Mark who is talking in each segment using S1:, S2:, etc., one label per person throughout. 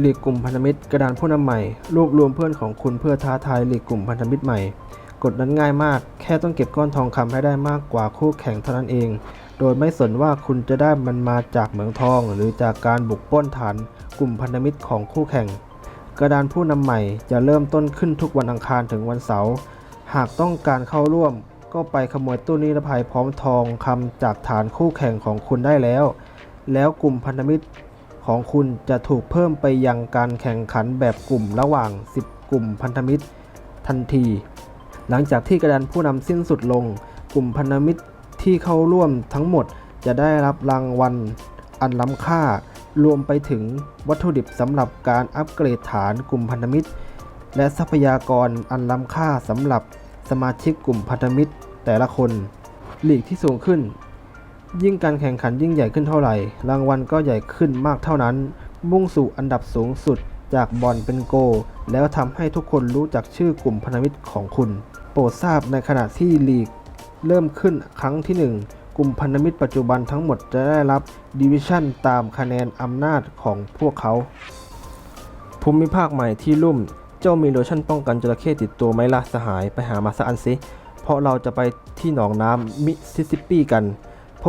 S1: หลีกกลุ่มพันธมิตรกระดานผู้นำใหม่ รวบรวมเพื่อนของคุณเพื่อท้าทายหลีกกลุ่มพันธมิตรใหม่ กฎนั้นง่ายมาก แค่ต้องเก็บก้อนทองคำให้ได้มากกว่าคู่แข่งเท่านั้นเอง โดยไม่สนว่าคุณจะได้มันมาจากเหมืองทอง หรือจากการบุกป้นฐานกลุ่มพันธมิตรของคู่แข่ง กระดานผู้นำใหม่จะเริ่มต้นขึ้นทุกวันอังคารถึงวันเสาร์ หากต้องการเข้าร่วม ก็ไปขโมยตู้นิรภัยพร้อมทองคำจากฐานคู่แข่งของคุณได้แล้ว แล้วกลุ่มพันธมิตร ของคุณจะถูกเพิ่มไปยังการแข่งขันแบบกลุ่มระหว่าง 10 กลุ่มพันธมิตร ทันที หลังจากที่กระดานผู้นำสิ้นสุดลง กลุ่มพันธมิตรที่เข้าร่วมทั้งหมดจะได้รับรางวัลอันล้ำค่ารวมไปถึงวัตถุดิบสำหรับการอัปเกรดฐานกลุ่มพันธมิตร และทรัพยากรอันล้ำค่าสำหรับสมาชิกกลุ่มพันธมิตรแต่ละคน หลีกที่สูงขึ้น ยิ่งการแข่งขันยิ่งใหญ่ขึ้นเท่าไหร่ รางวัลก็ใหญ่ขึ้นมากเท่านั้น มุ่งสู่อันดับสูงสุดจากบอลเป็นโก แล้วทำให้ทุกคนรู้จักชื่อกลุ่มพันธมิตรของคุณ โปรดทราบในขณะที่ลีก เริ่มขึ้นครั้งที่ 1 กลุ่มพันธมิตรปัจจุบันทั้งหมดจะได้รับดิวิชั่นตามคะแนนอำนาจของพวกเขา ภูมิภาคใหม่ที่ลุ่ม เจ้ามีโลชั่นป้องกันจระเข้ติดตัวไหมล่ะสหายไปหามาสักอันสิ เพราะเราจะไปที่หนองน้ำมิสซิสซิปปีกัน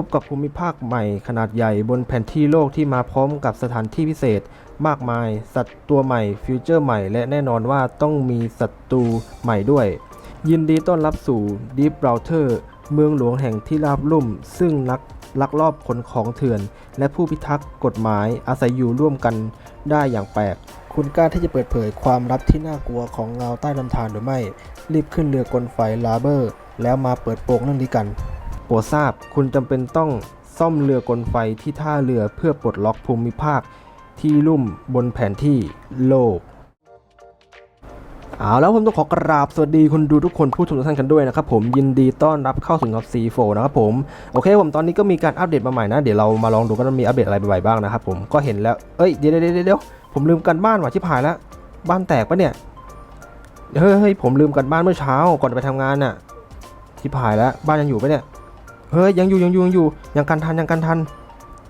S1: พบกับภูมิภาคใหม่ขนาดใหญ่บนแผนที่โลกที่มาพร้อมกับสถานที่พิเศษ มากมาย สัตว์ตัวใหม่ ฟิวเจอร์ใหม่ และแน่นอนว่าต้องมีศัตรูใหม่ด้วย ยินดีต้อนรับสู่ Deep Router เมืองหลวงแห่งที่ราบลุ่ม ซึ่งลักลักลอบขนของเถื่อน และผู้พิทักษ์กฎหมายอาศัยอยู่ร่วมกันได้อย่างแปลก คุณกล้าที่จะเปิดเผยความลับที่น่ากลัวของเงาใต้ลำธารหรือไม่ รีบขึ้นเรือกลไฟลาเบอร์ แล้วมาเปิดโปงเรื่องนี้กัน โปรดทราบคุณจำเป็นต้องซ่อมเรือกลไฟที่ท่าเรือเพื่อปลดล็อกภูมิภาคที่ลุ่มบนแผนที่โลกเอาแล้วผมต้องขอกราบสวัสดีคนดูทุกคนผู้ชมทุกท่านกันด้วยนะครับผมยินดีต้อนรับเข้าสู่กับ C4 นะครับผมโอเคผมตอนนี้ก็มีการอัปเดตมาใหม่นะ เดี๋ยวเรามาลองดูกันว่ามีอัปเดตอะไรใหม่บ้างนะครับผมก็เห็นแล้วเอ้ยเดี๋ยวเดี๋ยวเดี๋ยวเดี๋ยวผมลืมกันบ้านว่ะชิบหายแล้ว บ้านแตกปะเนี่ยเฮ้ยเฮ้ยผมลืมกันบ้านเมื่อเช้าก่อนไปทำงานน่ะชิบหายแล้วบ้านยังอยู่ปะเนี่ย เฮ้ยยังอยู่ยังอยู่ยังอยู่ยังกันทันยังกันทัน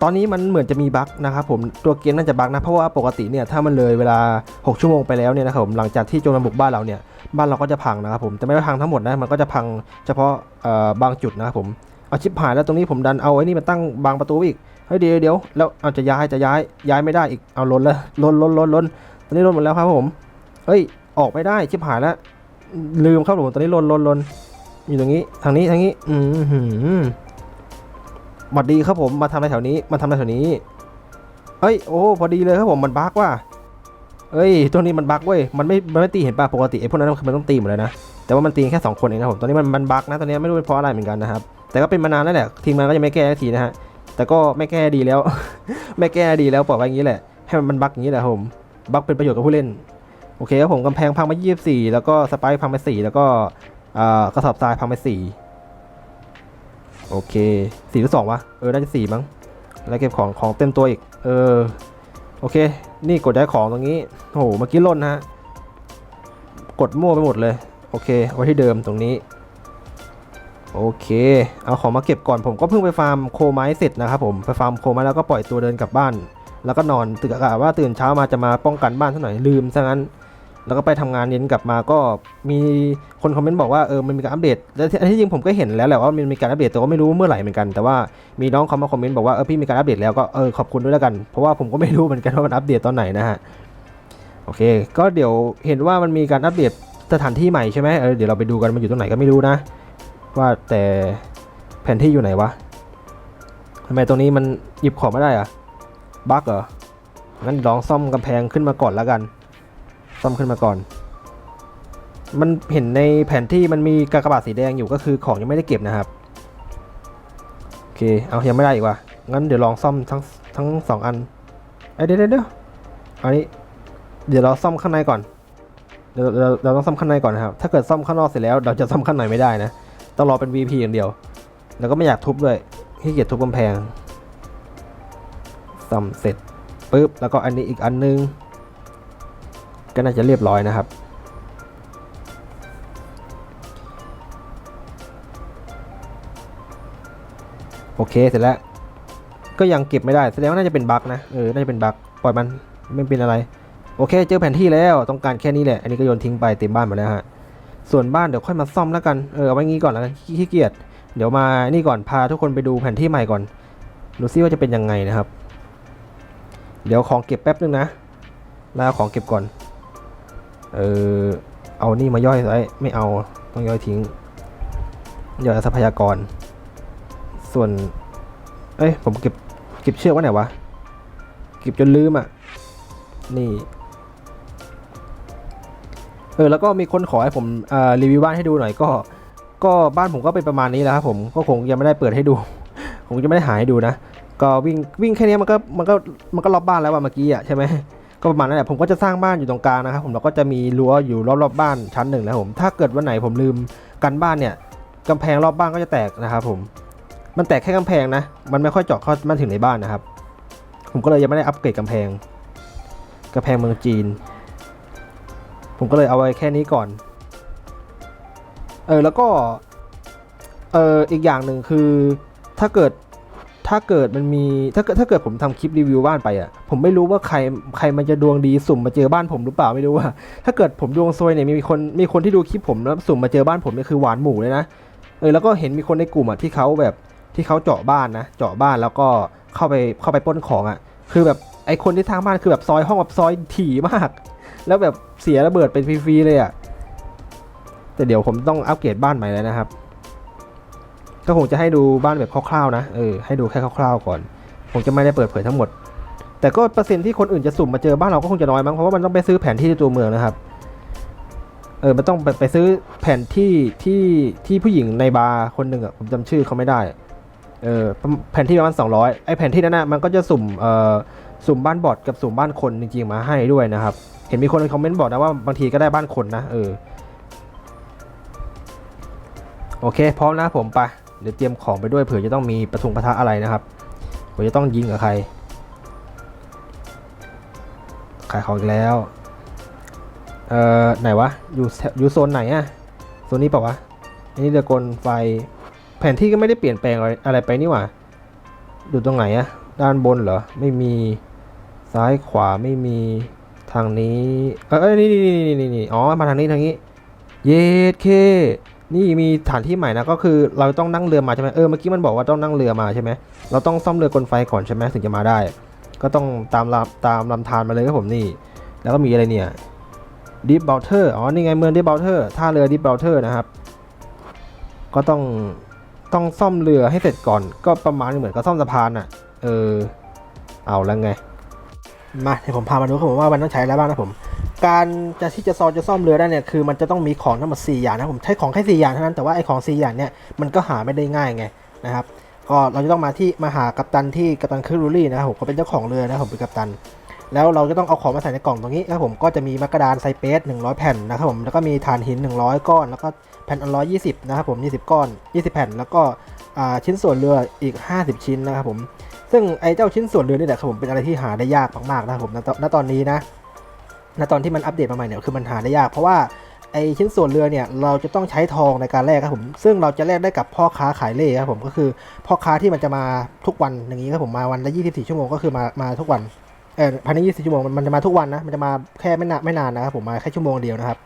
S1: ตอนนี้มันเหมือนจะมีบั๊กนะครับผมตัวเกมน่าจะบั๊กนะเพราะว่าปกติเนี่ยถ้ามันเลยเวลา 6 ชั่วโมงไปแล้วเนี่ยนะครับผมหลังจากที่โจรมาบุกบ้านเราเนี่ยบ้านเราก็จะพังนะครับผมแต่ไม่ได้พังทั้งหมดนะมันก็จะพังเฉพาะบางจุดนะครับผมเอาชิปหายแล้วตรงนี้ผมดันเอาไอ้นี่มาตั้งบางประตูอีกเฮ้ยเดี๋ยวเดี๋ยวแล้วเอาจะย้ายจะย้ายย้ายไม่ได้อีกเอาล้นแล้วล้นล้นล้นล้นตอนนี้ล้นหมดแล้วครับผมเฮ้ยออกไม่ได้ชิปหายแล้วลืมครับผมตอนนี้ล้นล้นล้น อยู่ตรงนี้ทางนี้ทางนี้ อืมหืมสวัสดีครับผมมาทำอะไรแถวนี้มาทำอะไรแถวนี้เอ้ยโอ้พอดีเลยครับผมมันบั๊กว่ะเอ้ยตัวนี้มันบั๊กเว้ยมันไม่มันไม่ตีเห็นป่ะปกติไอ้พวกนั้นมันต้องตีหมดเลยนะแต่ว่ามันตีแค่สองคนเองนะผมตอนนี้มันมันบั๊กนะตอนนี้ไม่รู้เป็นเพราะอะไรเหมือนกันนะครับแต่ก็เป็นมานานแล้วแหละทีมงานก็ยังไม่แก้สีนะฮะแต่ก็ไม่แก้ดีแล้ว ไม่แก้ดีแล้วปล่อยไว้อย่างนี้แหละให้มันบั๊กอย่างนี้แหละผมบั๊กเป็นประโยชน์กับผู้เล่นโอเคครับผมกำแพงพังไป24 แล้วก็สไปร์พังไป4แล้วก็อ่ กระสอบทรายพังไป4โอเคสี่หรือสองวะ เออ น่าจะสี่มั้ง แล้วเก็บของของเต็มตัวอีก เออ โอเค นี่กดย้ายของตรงนี้ โอ้โห เมื่อกี้ล่นนะฮะ กดมั่วไปหมดเลย โอเค ไว้ที่เดิมตรงนี้ โอเค เอาของมาเก็บก่อน ผมก็เพิ่งไปฟาร์มโคไม้เสร็จนะครับผม ไปฟาร์มโคไม้แล้วก็ปล่อยตัวเดินกลับบ้าน แล้วก็นอนตื่นกะว่าตื่นเช้ามาจะมาป้องกันบ้านสักหน่อยลืมซะงั้น แล้วก็ไปทำงานเย็นกลับมาก็มีคนคอมเมนต์บอกว่าเออมันมีการอัปเดตและที่ที่จริงผมก็เห็นแล้วแหละว่ามันมีการอัปเดตแต่ว่าไม่รู้เมื่อไหร่เหมือนกัน แต่ว่ามีน้องเขามาคอมเมนต์บอกว่าเออพี่มีการอัปเดตแล้วก็เออขอบคุณด้วยแล้วกันเพราะว่าผมก็ไม่รู้เหมือนกันว่ามันอัปเดตตอนไหนนะฮะโอเค ก็เดี๋ยวเห็นว่ามันมีการอัปเดตสถานที่ใหม่ใช่ไหมเออเดี๋ยวเราไปดูกันมันอยู่ตรงไหนก็ไม่รู้นะ ว่าแต่แผนที่อยู่ไหนวะทำไมตรงนี้มันหยิบของไม่ได้อะบั๊กเหรองั้นลองซ่อมกำแพงขึ้นมาก่อนแล้วกัน ซ่อมขึ้นมาก่อน มันเห็นในแผนที่มันมีกากบาทสีแดงอยู่ก็คือของยังไม่ได้เก็บนะครับโอเคเอายังไม่ได้อีกว่ะงั้นเดี๋ยวลองซ่อมทั้งทั้งสองอันเอ้ยเดี๋ยวเดี๋ยวเดี๋ยวอันนี้เดี๋ยวเราซ่อมข้างในก่อนเดี๋ยวเราเราต้องซ่อมข้างในก่อนนะครับ ถ้าเกิดซ่อมข้างนอกเสร็จแล้ว เราจะซ่อมข้างในไม่ได้นะ ต้องรอเป็น VP อย่างเดียว แล้วก็ไม่อยากทุบด้วยขี้เกียจทุบกำแพง ซ่อมเสร็จปุ๊บ แล้วก็อันนี้อีกอันนึง ก็น่าจะเรียบร้อยนะครับ โอเคเสร็จแล้ว ก็ยังเก็บไม่ได้แสดงว่าน่าจะเป็นบั๊กนะเออน่าจะเป็นบั๊กปล่อยมันไม่เป็นอะไร โอเค เจอแผนที่แล้วต้องการแค่นี้แหละ อันนี้ก็โยนทิ้งไปเต็มบ้านหมดแล้วฮะส่วนบ้านเดี๋ยวค่อยมาซ่อมแล้วกันเออเอาไว้งี้ก่อนแล้วกันขี้เกียจเดี๋ยวมานี่ก่อนพาทุกคนไปดูแผนที่ใหม่ก่อนดูซิว่าจะเป็นยังไงนะครับ เดี๋ยวของเก็บแป๊บนึงนะแล้วเอาของเก็บก่อน เออเอานี่มาย่อยไว้ไม่เอาต้องย่อยทิ้งย่อยทรัพยากร ส่วน เอ้ยผมเก็บเก็บเชือกไว้ไหนวะเก็บจนลืมอะนี่เออแล้วก็มีคนขอให้ผมรีวิวบ้านให้ดูหน่อยก็ ก็บ้านผมก็เป็นประมาณนี้แหล้วครับผมก็คงยังไม่ได้เปิดให้ดู ผมจะไม่ได้หายให้ดูนะ ก็วิ่งวิ่งแค่นี้มันก็มันก็มันก็รอบบ้านแล้วว่าเมื่อกี้อะใช่ไหม ก็ประมาณนั้นแหละผมก็จะสร้างบ้านอยู่ตรงกลางนะครับผมแล้วก็จะมีรั้วอยู่รอบๆบบ้านชั้นหนึ่งนะผมถ้าเกิดวันไหนผมลืมกันบ้านเนี่ยกำแพงรอบบ้านก็จะแตกนะครับผมมันแตกแค่กำแพงนะ มันไม่ค่อยเจาะเข้ามาถึงในบ้านนะครับ ผมก็เลยยังไม่ได้อัปเกรดกำแพงกำแพงเมืองจีน ผมก็เลยเอาไว้แค่นี้ก่อน เออแล้วก็เอออีกอย่างหนึ่งคือถ้าเกิด ถ้าเกิดมันมีถ้าเกิดถ้าเกิดผมทำคลิปรีวิวบ้านไปอะผมไม่รู้ว่าใครใครมันจะดวงดีสุ่มมาเจอบ้านผมหรือเปล่าไม่รู้ว่า ถ้าเกิดผมดวงซวยเนี่ยมีคนมีคนที่ดูคลิปผมแล้วสุ่มมาเจอบ้านผมเนี่ยคือหวานหมูเลยนะเออแล้วก็เห็นมีคนในกลุ่มอะที่เขาแบบที่เขาเจาะบ้านนะเจาะบ้านแล้วก็เข้าไปเข้าไปป้นของอะ คือแบบไอคนที่สร้างบ้านคือแบบซอยห้องแบบซอยถี่มาก แล้วแบบเสียระเบิดเป็นฟรีๆเลยอะแต่เดี๋ยวผมต้องอัปเกรดบ้านใหม่แล้วนะครับ ก็คงจะให้ดูบ้านแบบคร่าวๆนะเออให้ดูแค่คร่าวๆก่อน ผมจะไม่ได้เปิดเผยทั้งหมด แต่ก็เปอร์เซ็นที่คนอื่นจะสุ่มมาเจอบ้านเราก็คงจะน้อยมั้งเพราะว่ามันต้องไปซื้อแผนที่ตัวเมืองนะครับเออมันต้องไปไปซื้อแผนที่ที่ที่ผู้หญิงในบาร์คนหนึ่งอะผมจำชื่อเขาไม่ได้เออแผนที่ประมาณสองร้อยไอแผนที่นั้นนะมันก็จะสุ่มเอ่อสุ่มบ้านบอทกับสุ่มบ้านคนจริงๆมาให้ด้วยนะครับ เห็นมีคนในคอมเมนต์บอกนะว่าบางทีก็ได้บ้านคนนะเออโอเค พร้อมนะผมไป เดี๋ยวเตรียมของไปด้วยเผื่อจะต้องมีประทุงประทะอะไรนะครับเผื่อจะต้องยิงกับใคร ขายของอีกแล้ว เอ่อ ไหนวะ อยู่แถอยู่โซนไหนอะโซนนี้เปล่าวะ อันนี้เรือกลไฟ แผนที่ก็ไม่ได้เปลี่ยนแปลงอะไรอะไรไปนี่หว่าอยู่ตรงไหนอะด้านบนเหรอ ไม่มีซ้ายขวาไม่มีทางนี้ เอยเอยนี่นี่นี่นี่นี่อ๋อ มาทางนี้ทางนี้ เยดเค นี่มีฐานที่ใหม่นะก็คือเราต้องนั่งเรือมาใช่ไหมเออเมื่อกี้มันบอกว่าต้องนั่งเรือมาใช่ไหมเราต้องซ่อมเรือกลไฟก่อนใช่ไหมถึงจะมาได้ ก็ต้องตามลำตามลำธารมาเลยครับผมนี่ แล้วก็มีอะไรเนี่ยดิฟเบลเทอร์อ๋อนี่ไงเมืองดิฟเบลเทอร์ท่าเรือดิฟเบลเทอร์นะครับ ก็ต้องต้องซ่อมเรือให้เสร็จก่อน ก็ประมาณเหมือนกับซ่อมสะพานอะ เออเอาแล้วไงมาเดี๋ยวผมพามาดูครับผมว่ามันต้องใช้อะไรบ้างนะผม การจะที่จะซอจะซ่อมเรือได้เนี่ยคือมันจะต้องมีของทั้งหมด4อย่างนะผมใช้ของแค่4อย่างเท่านั้นแต่ว่าไอ้ของ 4 อย่างเนี่ยมันก็หาไม่ได้ง่ายไงนะครับก็เราจะต้องมาที่มาหากัปตันที่กัปตันคือรูรี่นะครับผมเขาเป็นเจ้าของเรือนะผมเป็นกัปตัน แล้วเราจะต้องเอาของมาใส่ในกล่องตรงนี้นะผมก็จะมีมักกะดานไซเปส100 แผ่นนะครับผมแล้วก็มีถ่านหิน 100 ก้อน แล้วก็แผ่นอัน120นะครับผม20 ก้อน 20 แผ่น แล้วก็ชิ้นส่วนเรืออีก 50 ชิ้นนะครับผมซึ่งไอ้เจ้าชิ้นส่วนเรือนี่แหละครับผมเป็นอะไรที่หาได้ยากมากๆนะครับผมณตอนนี้นะ ณตอนที่มันอัปเดตมาใหม่เนี่ยคือมันหาได้ยากเพราะว่าไอชิ้นส่วนเรือเนี่ยเราจะต้องใช้ทองในการแลกครับผมซึ่งเราจะแลกได้กับพ่อค้าขายเล่ครับผมก็คือพ่อค้าที่มันจะมาทุกวันอย่างนี้ครับผมมาวันละ 24 ชั่วโมงก็คือมามาทุกวันเออภายใน24 ชั่วโมงมันมันจะมาทุกวันนะมันจะมาแค่ไม่นานไม่นานนะครับผมมาแค่ชั่วโมงเดียวนะครับ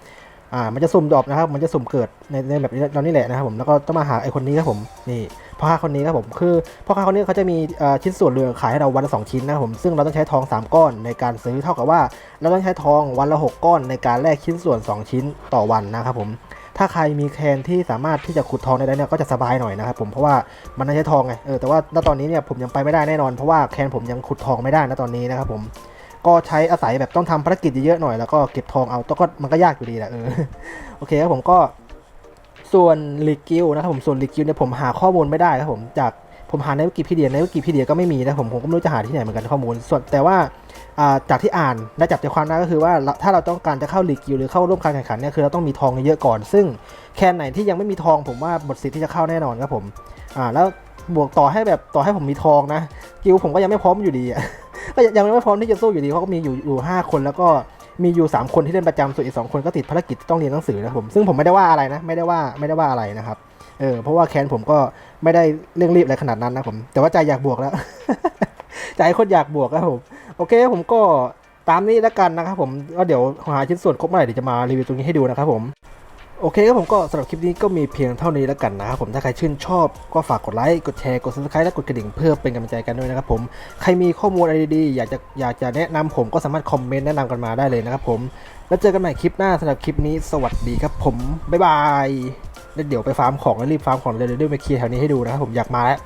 S1: อ่า มันจะสุ่มดรอปนะครับ มันจะสุ่มเกิดในในแบบนี้เรานี่แหละนะครับผม แล้วก็ต้องมาหาไอคนนี้ครับผม นี่พ่อค้าคนนี้ครับผม คือพ่อค้าคนนี้เขาจะมีชิ้นส่วนเรือขายให้เราวันละสองชิ้นนะครับผม ซึ่งเราต้องใช้ทองสามก้อนในการซื้อ เท่ากับว่า เราต้องใช้ทองวันละ 6 ก้อนในการแลกชิ้นส่วน 2 ชิ้นต่อวันนะครับผม ถ้าใครมีแคนที่สามารถที่จะขุดทองได้เนี่ยก็จะสบายหน่อยนะครับผม เพราะว่ามันต้องใช้ทองไง เออ แต่ว่าณตอนนี้เนี่ยผมยังไปไม่ได้แน่นอน เพราะว่าแคนผมยังขุดทองไม่ได้นะตอนนี้นะครับผม ก็ใช้อาศัยแบบต้องทำภารกิจเยอะๆหน่อยแล้วก็เก็บทองเอาแต่ก็มันก็ยากอยู่ดีแหละเออโอเคครับผมก็ส่วนลิกิวนะครับผมส่วนลิกิวเนี่ยผมหาข้อมูลไม่ได้ครับผมจากผมหาในวิกิพีเดียในวิกิพีเดียก็ไม่มีนะผมผมก็ไม่รู้จะหาที่ไหนเหมือนกันข้อมูล ส่วนแต่ว่าจากที่อ่านและจับใจความได้ก็คือว่าถ้าเราต้องการจะเข้าลีกกิลหรือเข้าร่วมการแข่งขันเนี่ยคือเราต้องมีทองเยอะก่อน ซึ่งแคนไหนที่ยังไม่มีทองผมว่าหมดสิทธิ์ที่จะเข้าแน่นอนครับผมอ่าแล้ว บวกต่อให้แบบต่อให้ผมมีทองนะกิลผมก็ยังไม่พร้อมอยู่ดีอะก็ยังไม่พร้อมที่จะสู้อยู่ดีเพราก็มีอยู่อยู่ห้าคนแล้วก็มีอยู่สามคนที่เล่นประจำส่วนอีกสองคนก็ติดภารกิจต้องเรียนหนังสือนะผมซึ่งผมไม่ได้ว่าอะไรนะไม่ได้ว่าไม่ได้ว่าอะไรนะครับเออเพราะว่าแคนผมก็ไม่ได้เร่งรีบอะไรขนาดนั้นนะผม แต่ว่าใจอยากบวกแล้ว ใจโคตรอยากบวกครับผมโอเคผมก็ตามนี้แล้วกันนะครับผมก็เดี๋ยวหาชิ้นส่วนครบเมื่อไหร่เดี๋ยวจะมารีวิวตรงนี้ให้ดูนะครับผม โอเคครับผมก็สำหรับคลิปนี้ก็มีเพียงเท่านี้แล้วกันนะครับผมถ้าใครชื่นชอบก็ฝากกดไลค์กดแชร์กด subscribe และกดกระดิ่งเพื่อเป็นกำลังใจกันด้วยนะครับผมใครมีข้อมูลอะไรดีๆอยากจะอยากจะแนะนำผมก็สามารถคอมเมนต์แนะนำกันมาได้เลยนะครับผมแล้วเจอกันใหม่คลิปหน้าสำหรับคลิปนี้สวัสดีครับผมบ๊ายบายแล้วเดี๋ยวไปฟาร์มของแล้วรีบฟาร์มของเลยเดี๋ยวเดี๋ยวไปเคลียร์แถวนี้ให้ดูนะครับผมอยากมาแล้ว